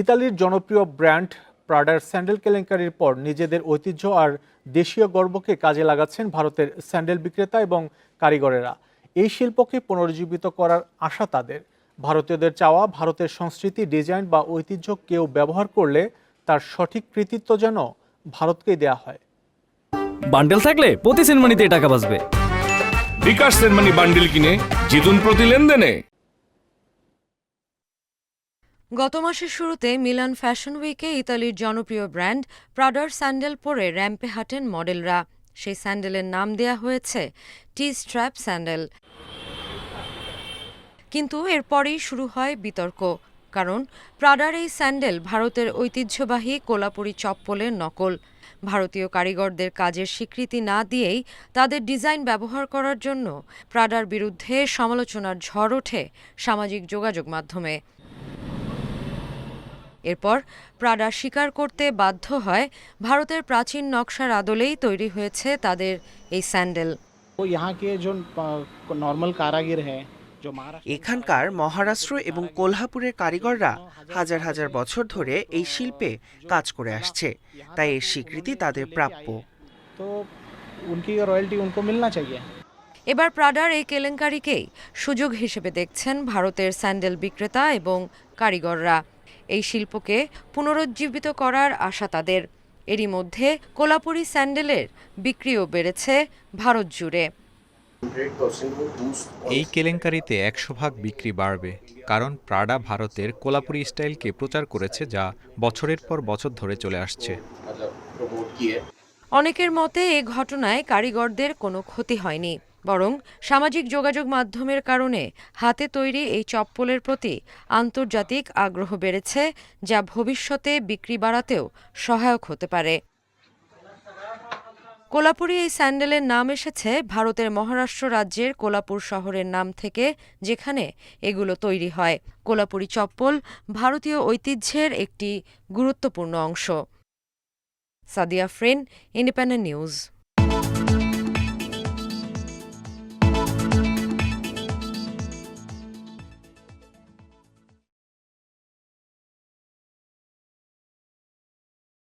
ইতালির জনপ্রিয় brand প্রাডার sandal কেলেঙ্কারির পর নিজেদের ঐতিহ্য আর দেশীয় গর্বকে কাজে লাগাচ্ছেন ভারতের স্যান্ডেল বিক্রেতা এবং কারিগরেরা। এই শিল্পকে পুনরুজ্জীবিত করার আশা তাদের। ভারতীয়দের চাওয়া ভারতের সংস্কৃতি ডিজাইন বা ঐতিহ্য কেউ ব্যবহার করলে তার সঠিক কৃতিত্ব যেন ভারতকেই দেয়া হয়। বান্ডেল থাকলে প্রতি সেনমানিতে টাকা বাঁচবে। বিকাশ সেনমানি বান্ডেল কিনে জিতুন প্রতি লেনদেনে। গত মাসের শুরুতে মিলান ফ্যাশন উইকে ইতালির জনপ্রিয় ব্র্যান্ড প্রাডার স্যান্ডেল পরে র্যাম্পে হাঁটেন মডেলরা। সেই স্যান্ডেলের নাম দেয়া হয়েছে টি স্ট্র্যাপ স্যান্ডেল। কিন্তু এরপরেই শুরু হয় বিতর্ক, কারণ প্রাডার এই স্যান্ডেল ভারতের ঐতিহ্যবাহী কোলাপুরি চপ্পলের নকল। ভারতীয় কারিগরদের কাজের স্বীকৃতি না দিয়েই তাদের ডিজাইন ব্যবহার করার জন্য প্রাডার বিরুদ্ধে সমালোচনার ঝড় ওঠে সামাজিক যোগাযোগ মাধ্যমে। এরপর প্রাডা স্বীকার করতে বাধ্য হয়। ভারতের প্রাচীন নকশার আদলেই তৈরি হয়েছে তাদের এই স্যান্ডেল। নর্মাল কারাগির এখানকার মহারাষ্ট্র এবং কোলহাপুরের কারিগররা হাজার হাজার বছর ধরে এই শিল্পে কাজ করে আসছে। তাই এর স্বীকৃতি তাদের প্রাপ্য। এবার প্রাডার এই কেলেঙ্কারিকেই সুযোগ হিসেবে দেখছেন ভারতের স্যান্ডেল বিক্রেতা এবং কারিগররা। এই শিল্পকে পুনরুজ্জীবিত করার আশা তাদের। এরই মধ্যে কোলাপুরি স্যান্ডেলের বিক্রিও বেড়েছে ভারত জুড়ে। এই কেলেঙ্কারিতে একশো ভাগ বিক্রি বাড়বে কারণ প্রাডা ভারতের কোলাপুরি স্টাইলকে প্রচার করেছে যা বছরের পর বছর ধরে চলে আসছে। অনেকের মতে এ ঘটনায় কারিগরদের কোনো ক্ষতি হয়নি। বরং সামাজিক যোগাযোগ মাধ্যমের কারণে হাতে তৈরি এই চপ্পলের প্রতি আন্তর্জাতিক আগ্রহ বেড়েছে, যা ভবিষ্যতে বিক্রি বাড়াতেও সহায়ক হতে পারে। কোলাপুরি এই স্যান্ডেলের নাম এসেছে ভারতের মহারাষ্ট্র রাজ্যের কোলাপুর শহরের নাম থেকে, যেখানে এগুলো তৈরি হয়। কোলাপুরি চপ্পল ভারতীয় ঐতিহ্যের একটি গুরুত্বপূর্ণ অংশ। সাদিয়া ফ্রেন ইন্ডিপেন্ডেন্ট নিউজ।